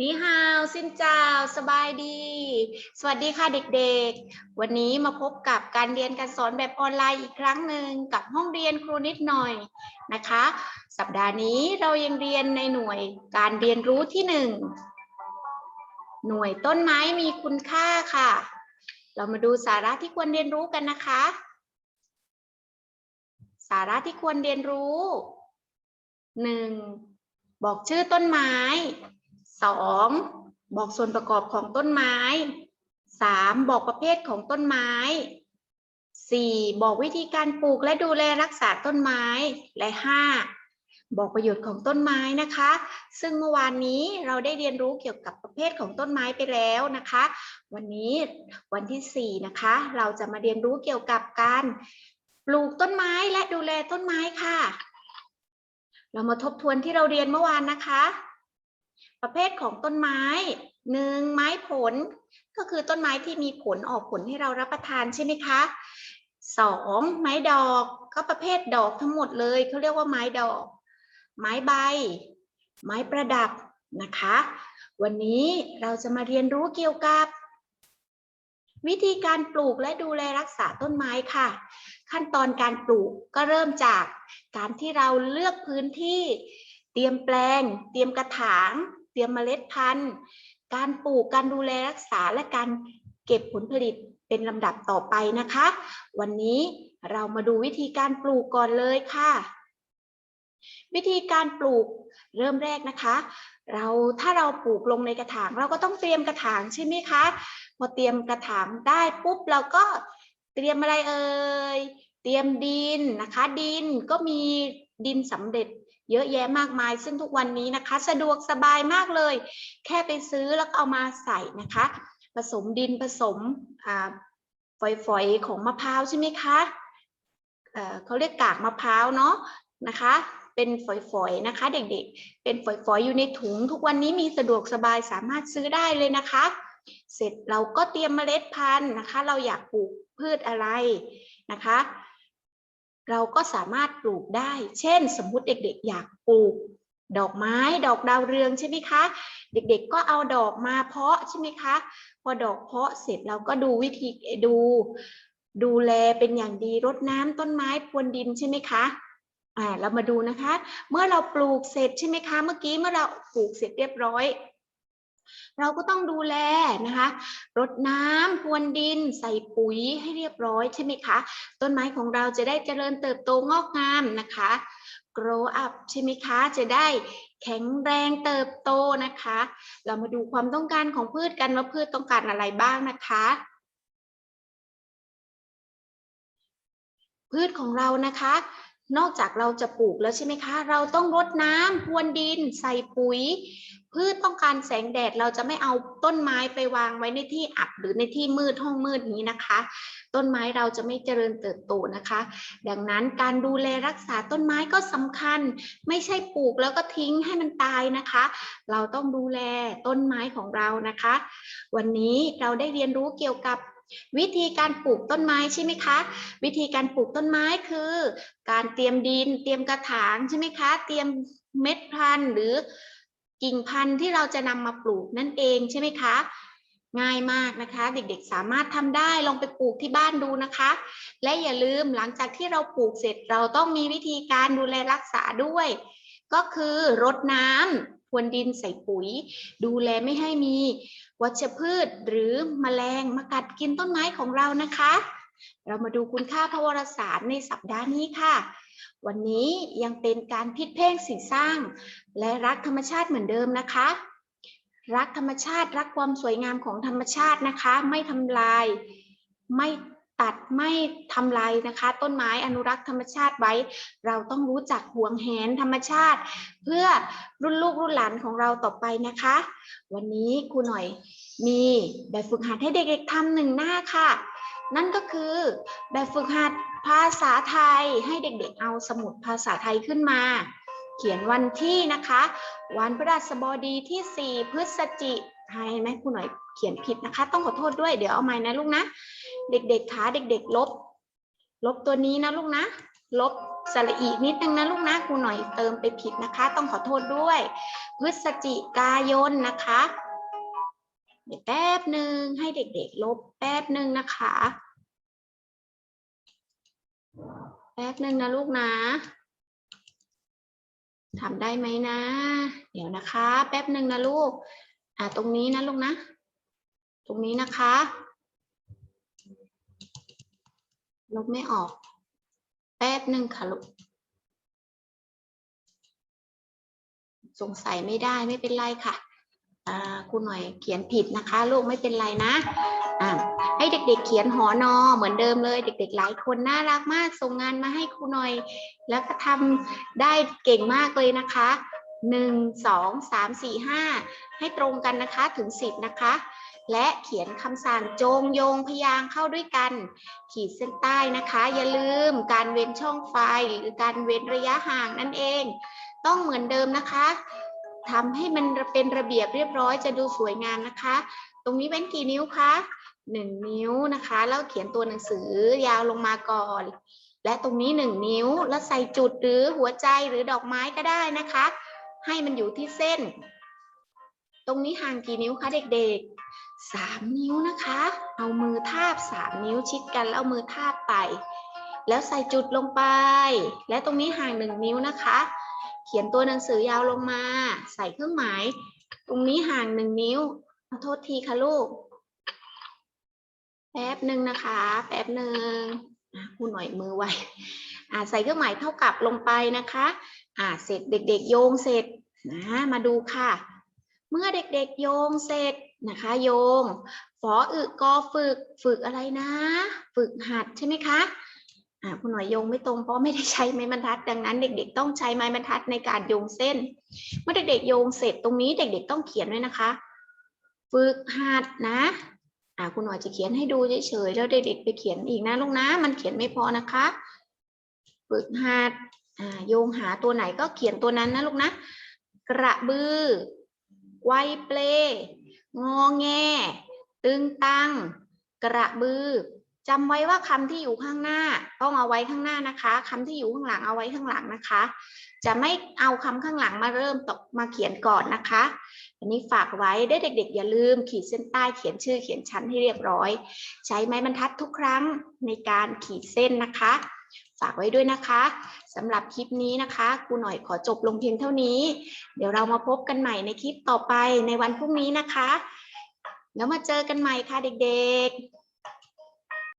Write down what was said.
นี่ฮาวสินเจ้าสบายดี สวัสดีค่ะเด็กๆ วันนี้มาพบกับการเรียนการสอนแบบออนไลน์อีกครั้งหนึ่งกับห้องเรียนครูนิดหน่อยนะคะ สัปดาห์นี้เรายังเรียนในหน่วยการเรียนรู้ที่หนึ่งหน่วยต้นไม้มีคุณค่าค่ะ เรามาดูสาระที่ควรเรียนรู้กันนะคะ สาระที่ควรเรียนรู้หนึ่งบอกชื่อต้นไม้ สองบอกส่วนประกอบของต้นไม้สามบอกประเภทของต้นไม้สี่บอกวิธีการปลูกและดูแลรักษาต้นไม้ และห้าบอกประโยชน์ของต้นไม้นะคะ ซึ่งเมื่อวานนี้เราได้เรียนรู้เกี่ยวกับประเภทของต้นไม้ไปแล้วนะคะ วันนี้วันที่สี่นะคะ เราจะมาเรียนรู้เกี่ยวกับการปลูกต้นไม้และดูแลต้นไม้ค่ะ เรามาทบทวนที่เราเรียนเมื่อวานนะคะ ประเภทของต้นไม้หนึ่งไม้ผล ก็คือต้นไม้ที่มีผลออกผลให้เรารับประทานใช่ไหมคะสองไม้ดอกก็ประเภทดอกทั้งหมดเลยเขาเรียกว่าไม้ดอก ไม้ใบ ไม้ประดับนะคะ วันนี้เราจะมาเรียนรู้เกี่ยวกับ วิธีการปลูกและดูแลรักษาต้นไม้ค่ะ ขั้นตอนการปลูกก็เริ่มจากการที่เราเลือกพื้นที่ เตรียมแปลง เตรียมกระถาง รียมเมล็ดพันธุ์ การปลูกการดูแลรักษาและการเก็บผลผลิตเป็นลำดับต่อไปนะคะ วันนี้เรามาดูวิธีการปลูกก่อนเลยค่ะ วิธีการปลูกเริ่มแรกนะคะ เราถ้าเราปลูกลงในกระถาง เราก็ต้องเตรียมกระถางใช่ไหมคะ พอเตรียมกระถางได้ปุ๊บเราก็เตรียมอะไรเอ่ยเตรียมดินนะคะ ดินก็มี ดินสำเร็จเยอะแยะมากมาย ซึ่งทุกวันนี้นะคะ สะดวกสบายมากเลย แค่ไปซื้อแล้วก็เอามาใส่นะคะ ผสมดินผสมฝอยๆของมะพร้าวใช่ไหมคะเขาเรียกกากมะพร้าวเนาะนะคะ เป็นฝอยๆนะคะ เด็กๆ เป็นฝอยๆอยู่ในถุง ทุกวันนี้มีสะดวกสบายสามารถซื้อได้เลยนะคะ เสร็จเราก็เตรียมเมล็ดพันธุ์นะคะ เราอยากปลูกพืชอะไรนะคะ เราก็สามารถปลูกได้ เช่น สมมุติเด็กๆ อยากปลูก ดอกไม้ดอกดาวเรืองใช่ไหมคะ เด็กๆ ก็เอาดอกมาเพาะใช่ไหมคะ พอดอกเพาะเสร็จเราก็ดูวิธีดู ดูแลเป็นอย่างดีรดน้ำต้นไม้พรวนดินใช่ไหมคะอ่าเรามาดูนะคะ เมื่อเราปลูกเสร็จใช่ไหมคะ เมื่อกี้เมื่อเราปลูกเสร็จเรียบร้อย เราก็ต้องดูแลนะคะรดน้ำพรวนดิน ใส่ปุ๋ยให้เรียบร้อยใช่ไหมคะ ต้นไม้ของเราจะได้เจริญเติบโตงอกงามนะคะ grow up ใช่ไหมคะ จะได้แข็งแรงเติบโตนะคะ เรามาดูความต้องการของพืชกันว่าพืชต้องการอะไรบ้างนะคะพืชของเรานะคะ นอกจากเราจะปลูกแล้วใช่ไหมคะ เราต้องรดน้ำพรวนดิน ใส่ปุ๋ย พืชต้องการแสงแดดเราจะไม่เอาต้นไม้ไปวางไว้ในที่อับหรือในที่มืดห้องมืดนี้นะคะ ต้นไม้เราจะไม่เจริญเติบโตนะคะ ดังนั้นการดูแลรักษาต้นไม้ก็สำคัญ ไม่ใช่ปลูกแล้วก็ทิ้งให้มันตายนะคะ เราต้องดูแลต้นไม้ของเรานะคะ วันนี้เราได้เรียนรู้เกี่ยวกับ วิธีการปลูกต้นไม้ใช่ไหมคะ วิธีการปลูกต้นไม้คือ การเตรียมดิน เตรียมกระถางใช่ไหมคะ เตรียมเม็ดพันธุ์หรือกิ่งพันธุ์ที่เราจะนำมาปลูกนั่นเองใช่ไหมคะ ง่ายมากนะคะ เด็กๆสามารถทำได้ลองไปปลูกที่บ้านดูนะคะ และอย่าลืมหลังจากที่เราปลูกเสร็จเราต้องมีวิธีการดูแลรักษาด้วย ก็คือรดน้ำ พรวนดินใส่ปุ๋ย ดูแลไม่ให้มีวัชพืชหรือแมลงมากัดกินต้นไม้ของเรานะคะ เรามาดูคุณค่าพระวรสารในสัปดาห์นี้ค่ะ วันนี้ยังเป็นการพิดเพ่งสิ่งสร้าง และรักธรรมชาติเหมือนเดิมนะคะ รักธรรมชาติรักความสวยงามของธรรมชาตินะคะ ไม่ทำลายไม่ ตัดไม่ทำลายนะคะ ต้นไม้อนุรักษ์ธรรมชาติไว้ เราต้องรู้จักห่วงแหนธรรมชาติ เพื่อรุ่นลูกรุ่นหลานของเราต่อไปนะคะ วันนี้ครูหน่อยมีแบบฝึกหัดให้เด็กๆทำหนึ่งหน้าค่ะ นั่นก็คือแบบฝึกหัดภาษาไทยให้เด็กๆเอาสมุดภาษาไทยขึ้นมา เขียนวันที่นะคะ วันพฤหัสบดีที่ 4 พฤศจิให้ไหมครูหน่อยเขียนผิดนะคะ ต้องขอโทษด้วยเดี๋ยวเอาใหม่นะลูกนะ เด็กๆคะเด็ก ๆ ลบ ลบตัวนี้นะลูกนะ ลบสระอีนิดนึงนะลูกนะครูหน่อยเติมไปผิดนะคะ ต้องขอโทษด้วย พฤศจิกายนนะคะเดี๋ยวแป๊บหนึ่งให้เด็ก ๆ ลบแป๊บหนึ่งนะคะ แป๊บหนึ่งนะลูกนะทำได้ไหมนะ เดี๋ยวนะคะ แป๊บหนึ่งนะลูก อ่าตรงนี้นะลูกนะ ตรงนี้นะคะ ลบไม่ออก แป๊บหนึ่งค่ะลูก สงสัยไม่ได้ไม่เป็นไรค่ะครูหน่อยเขียนผิดนะคะ ลูกไม่เป็นไรนะอ่าให้เด็กๆ เขียนหอนอเหมือนเดิมเลย เด็ก ๆ หลายคนน่ารักมากส่งงานมาให้ครูหน่อย แล้วก็ทำได้เก่งมากเลยนะคะหนึ่งสองสามสี่ห้าให้ตรงกันนะคะถึงสิบนะคะ และเขียนคำสั่งโจงโยงพยางเข้าด้วยกัน ขีดเส้นใต้นะคะ อย่าลืมการเว้นช่องไฟหรือการเว้นระยะห่างนั่นเอง ต้องเหมือนเดิมนะคะทำให้มันเป็นระเบียบเรียบร้อยจะดูสวยงามนะคะ ตรงนี้เว้นกี่นิ้วคะหนึ่งนิ้วนะคะ แล้วเขียนตัวหนังสือยาวลงมาก่อน และตรงนี้หนึ่งนิ้วแล้วใส่จุดหรือหัวใจหรือดอกไม้ก็ได้นะคะ ให้มันอยู่ที่เส้น ตรงนี้ห่างกี่นิ้วคะเด็กๆ สามนิ้วนะคะ เอามือทาบสามนิ้วชิดกันแล้วเอามือทาบไป แล้วใส่จุดลงไป และตรงนี้ห่างหนึ่งนิ้วนะคะ เขียนตัวหนังสือยาวลงมา ใส่เครื่องหมาย ตรงนี้ห่างหนึ่งนิ้วขอโทษทีค่ะลูก แป๊บหนึ่งนะคะ แป๊บหนึ่งอะพูดหน่อยมือไวอ่าใส่เครื่องหมายเท่ากับลงไปนะคะอ่าเสร็จเด็กๆโยงเสร็จนะมาดูค่ะ เมื่อเด็กๆโยงเสร็จ นะคะโยงฝออึกอฝึกฝึกอะไรนะ ฝึกหัดใช่ไหมคะอ่าคุณหน่อยโยงไม่ตรงเพราะไม่ได้ใช้ไม้บรรทัด ดังนั้นเด็กๆ ต้องใช้ไม้บรรทัดในการโยงเส้น เมื่อเด็กๆโยงเสร็จตรงนี้เด็กๆต้องเขียนด้วยนะคะ ฝึกหัดนะอ่าคุณหน่อยจะเขียนให้ดูเฉยๆแล้วเด็กๆไปเขียนอีกนะลูกนะ มันเขียนไม่พอนะคะ ฝึกหัดอ่าโยงหาตัวไหนก็เขียนตัวนั้นนะลูกนะ กระบือไวเปล งอแง ตึงตัง กระบือจำไว้ว่าคำที่อยู่ข้างหน้า ต้องเอาไว้ข้างหน้านะคะคำที่อยู่ข้างหลังเอาไว้ข้างหลังนะคะ จะไม่เอาคำข้างหลังมาเริ่มตกมาเขียนก่อนนะคะ อันนี้ฝากไว้ได้เด็ก ๆ อย่าลืมขีดเส้นใต้เขียนชื่อเขียนชั้นให้เรียบร้อย ใช้ไม้บรรทัดทุกครั้งในการขีดเส้นนะคะ ฝากไว้ด้วยนะคะสำหรับคลิปนี้นะคะครูหน่อยขอจบลงเพียงเท่านี้ เดี๋ยวเรามาพบกันใหม่ในคลิปต่อไปในวันพรุ่งนี้นะคะ แล้วมาเจอกันใหม่ค่ะเด็กๆ